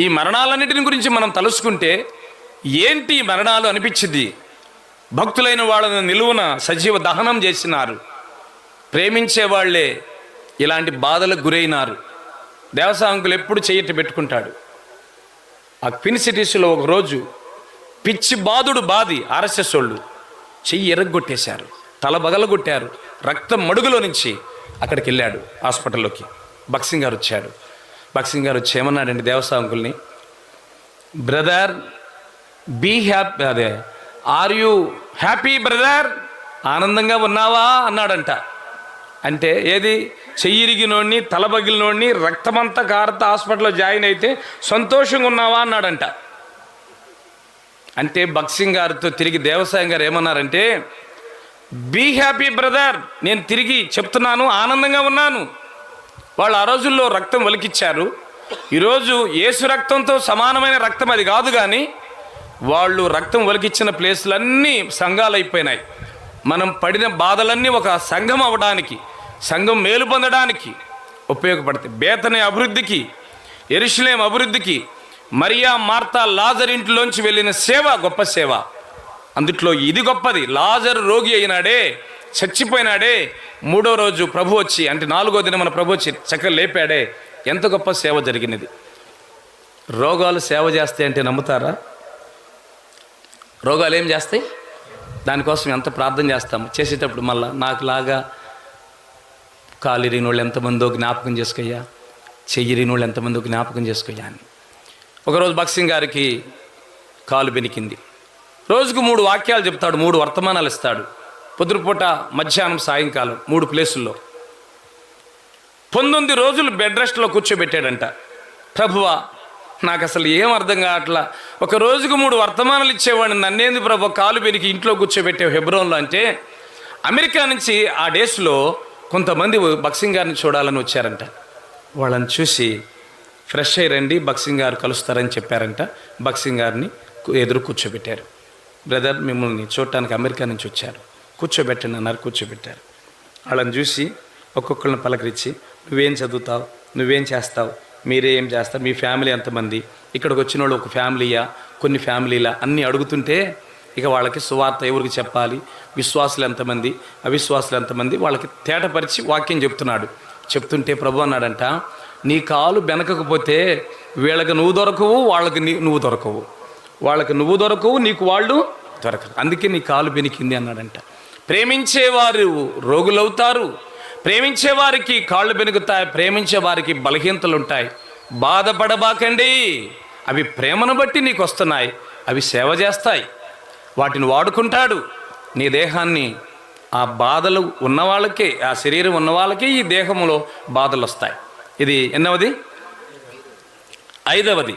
ఈ మరణాలన్నిటిని గురించి మనం తలుసుకుంటే ఏంటి మరణాలు అనిపించింది? భక్తులైన వాళ్ళని నిలువున సజీవ దహనం చేసినారు. ప్రేమించే వాళ్ళే ఇలాంటి బాధలకు గురైనారు. దేవసాంకులు ఎప్పుడు చెయ్యటి పెట్టుకుంటాడు. ఆ క్విన్ సిటీస్లో ఒకరోజు పిచ్చి బాధుడు బాది ఆర్ఎస్ఎస్ వాళ్ళు చెయ్యి ఎరగొట్టేశారు. తల బగలగొట్టారు. రక్తం మడుగులో నుంచి అక్కడికి వెళ్ళాడు హాస్పిటల్లోకి. బక్సింగ్ గారు వచ్చాడు బక్సింగ్ గారు వచ్చి ఏమన్నాడండి బ్రదర్ బీ హ్యాపీ అదే ఆర్ యూ హ్యాపీ బ్రదర్? ఆనందంగా ఉన్నావా? అన్నాడంట. అంటే ఏది? చెయ్యిరిగినోడిని తలబగిలినోడిని రక్తమంతా కారత హాస్పిటల్లో జాయిన్ అయితే సంతోషంగా ఉన్నావా? అన్నాడంట. అంటే బక్సింగ్ గారితో తిరిగి దేవసాయం గారు ఏమన్నారంటే బీ హ్యాపీ బ్రదర్ నేను తిరిగి చెప్తున్నాను ఆనందంగా ఉన్నాను. వాళ్ళు ఆ రోజుల్లో రక్తం వలికిచ్చారు. ఈరోజు యేసు రక్తంతో సమానమైన రక్తం అది కాదు కానీ వాళ్ళు రక్తం ఒలికిచ్చిన ప్లేసులన్నీ సంఘాలు అయిపోయినాయి మనం పడిన బాధలన్నీ ఒక సంఘం అవ్వడానికి సంఘం మేలు పొందడానికి ఉపయోగపడతాయి. బేతనే అభివృద్ధికి ఎరుషులేం అభివృద్ధికి మరియా మార్తా లాజర్ ఇంటిలోంచి వెళ్ళిన సేవ గొప్ప సేవ. అందుట్లో ఇది గొప్పది. లాజర్ రోగి అయినాడే చచ్చిపోయినాడే మూడో రోజు ప్రభు వచ్చి అంటే నాలుగో దిన మన ప్రభు వచ్చి చక్కగా లేపాడే. ఎంత గొప్ప సేవ జరిగినది. రోగాలు సేవ చేస్తాయి అంటే నమ్ముతారా? రోగాలు ఏం చేస్తాయి? దానికోసం ఎంత ప్రార్థన చేస్తాము? చేసేటప్పుడు మళ్ళా నాకు లాగా కాలు ఇరిగిన వాళ్ళు ఎంతమందో జ్ఞాపకం చేసుకోయ్యా. చెయ్యి ఇరిగిన వాళ్ళు ఎంతమందో జ్ఞాపకం చేసుకోయ్యా అని. ఒకరోజు భక్సింగ్ గారికి కాలు బెనికింది. రోజుకు మూడు వాక్యాలు చెప్తాడు మూడు వర్తమానాలు ఇస్తాడు. పొద్దుపూట మధ్యాహ్నం సాయంకాలం మూడు ప్లేసుల్లో. పంతొమ్మిది రోజులు బెడ్ రెస్ట్లో కూర్చోబెట్టాడంట. ప్రభువా నాకు అసలు ఏం అర్థం కావట్లా? ఒక రోజుకు మూడు వర్తమానాలు ఇచ్చేవాడిని నన్నేంది ప్రభు? కాలు పెరిగి ఇంట్లో కూర్చోబెట్టావు హెబ్రోన్లో అంటే అమెరికా నుంచి ఆ డేస్లో కొంతమంది బక్సింగ్ గారిని చూడాలని వచ్చారంట. వాళ్ళని చూసి ఫ్రెష్ అయ్యి రండి బక్సింగ్ గారు కలుస్తారని చెప్పారంట. బక్సింగ్ గారిని ఎదురు కూర్చోబెట్టారు. బ్రదర్ మిమ్మల్ని చూడటానికి అమెరికా నుంచి వచ్చారు. కూర్చోబెట్టండి అన్నారు కూర్చోబెట్టారు. వాళ్ళని చూసి ఒక్కొక్కరిని పలకరించి నువ్వేం చదువుతావు? నువ్వేం చేస్తావు? మీరే ఏం చేస్తారు? మీ ఫ్యామిలీ ఎంతమంది? ఇక్కడికి వచ్చిన వాళ్ళు ఒక ఫ్యామిలీయా? కొన్ని ఫ్యామిలీలా? అన్నీ అడుగుతుంటే ఇక వాళ్ళకి సువార్త ఎవరికి చెప్పాలి? విశ్వాసులు ఎంతమంది? అవిశ్వాసులు ఎంతమంది? వాళ్ళకి తేటపరిచి వాక్యం చెప్తున్నాడు. చెప్తుంటే ప్రభు అన్నాడంట నీ కాలు బెనకకపోతే వీళ్ళకి నువ్వు దొరకవు వాళ్ళకి నీ నువ్వు దొరకవు. వాళ్ళకి నువ్వు దొరకవు నీకు వాళ్ళు దొరకరు. అందుకే నీ కాలు బెనికింది అన్నాడంట. ప్రేమించేవారు రోగులవుతారు. ప్రేమించే వారికి కాళ్ళు పెనుగుతాయి ప్రేమించే వారికి బలహీనతలు ఉంటాయి బాధపడబాకండి. అవి ప్రేమను బట్టి నీకు వస్తున్నాయి అవి సేవ చేస్తాయి. వాటిని వాడుకుంటాడు. నీ దేహాన్ని ఆ బాధలు ఉన్న వాళ్ళకే ఆ శరీరం ఉన్నవాళ్ళకే ఈ దేహంలో బాధలు వస్తాయి ఇది ఎన్నవది? ఐదవది.